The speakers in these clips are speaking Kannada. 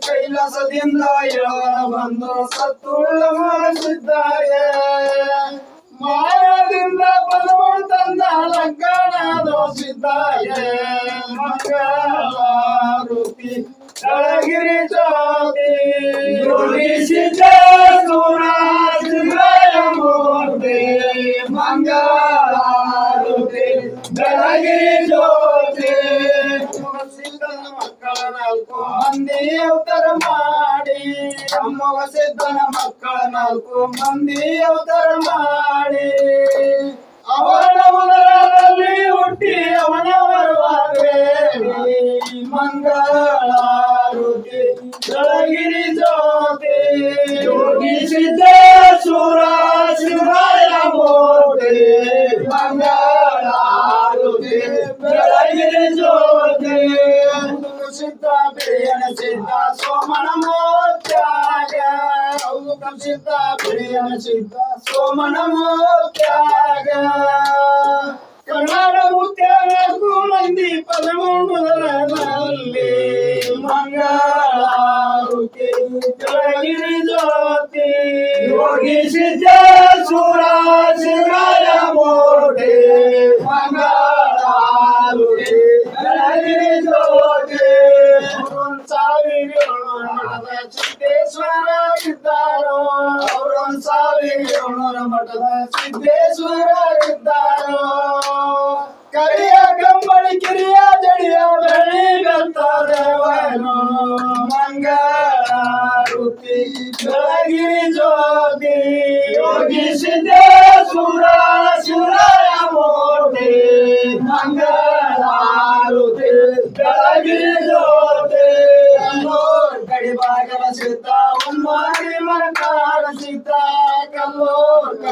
ಕೈಲಾಸದಿಂದ ಬಂದು ಸತ್ತುಳ್ಳ ಮಾಡಿಸಿದ್ದಾರೆ ಮಾಯದಿಂದ ಬಲವನ್ನು ತಂದ ಲಂಕಣ ದೋಷಿದ್ದಾರೆ ಮಂಗಳಾರುತಿ, ಕೆಳಗಿರಿ ಜ್ಯೋತಿ ಯೋಗಿಸಿದ ಮೂರ್ತಿ ಮಂಗಳಾರುತಿ ಬೆಳಗಿರಿ ಜ್ಯೋತಿ ಮಂದಿ ಅವತಾರ ಮಾಡಿ ಅಮ್ಮವ ಸಿದ್ದನ ಮಕ್ಕಳ ನಾಲ್ಕು ಮಂದಿ ಅವತಾರ ಮಾಡಿ. ಅವನ ಹುಟ್ಟಿ ಅವನ ಬರುವಾಗಲಿ ಮಂಗಳಾರುತಿ, ಬೆಳಗಿರಿ ಜ್ಯೋತಿ. ಯೋಗಿಸಿದ್ದ ಸುರ ಶಿವಾಯ ಮೂರ್ತಿ ಮಂಗಳಾರುತಿ ಜ್ಯೋತಿ. ಸಿದ್ಧ ಸೋಮನ ಮೋತ್ಯಾಗ ಹೌದು ಸಿದ್ಧ ಬಿಳಿಯನ ಸಿದ್ಧ ಸೋಮನ ಮೋತ್ಯಾಗ ಕನ್ನಡ ಮುತ್ಯಾಗಕ್ಕೂ ಮಂದಿ ಪದಮೂಡುದರಲ್ಲಿ ಮಂಗಳಾರುತಿ ಕೆಳಗಿರಿ ಜ್ಯೋತಿ ಯೋಗಿ ಸಿದ್ಧ ಸುರ ಶಿವರಾಯ ಸಾವಿರ ಏಳ್ನೂರ ಮಠದ ಸಿದ್ದೇಶ್ವರ ಇದ್ದಾರೋ ಕರಿಯ ಕಂಬಳಿ ಕಿರಿಯ ಜಡಿಯ ಬೆಳಿ ಬೆತ್ತದೇವನು ಮಂಗಳಾರುತಿ ಬೆಳಗಿರಿ ಜ್ಯೋತಿ ಯೋಗಿ ಸಿದ್ದೇಶ್ವರ ಶಿವರಾಯ ಮೂರ್ತಿ ಮಂಗಳಾರುತಿ ಬೆಳಗಿರಿ ಜ್ಯೋತಿ ಕಲ್ಲೂರ್ ಕಡಿಬಾಗಲ ಸಿದ್ಧ ಕಲ್ಲೂರ್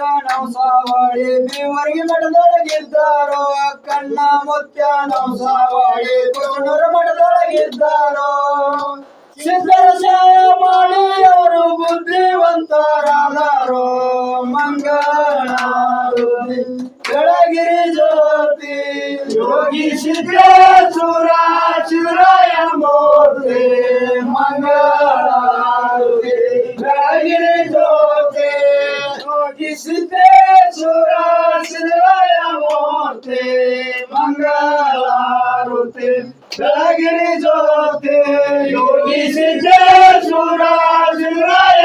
ಅಮೋಘ ಸಾವಳಿ ಬೀವರಿಗೆ ಮಠದೊಳಗಿದ್ದಾರೋ ಕಣ್ಣ ಮುತ್ಯಾನವ ಸಾವಳಿ ಕುಚನೂರ ಮಠದೊಳಗಿದ್ದಾರೋ. ಸಿದ್ಧರ ಸೇವೆ ಮಾಡಿ ಅವರು ಬುದ್ಧಿವಂತರಾದರು. ಮಂಗಳಾರುತಿ ಬೆಳಗಿರಿ ಜ್ಯೋತಿ, ಯೋಗಿ ಸಿದ್ದೇಶ್ವರ ಶಿವರಾಯ ಮೂರ್ತಿ किसते छोरा सिदराया मोरते मंगलारुते लगने जोते योगी सिदे छोरा सिदराया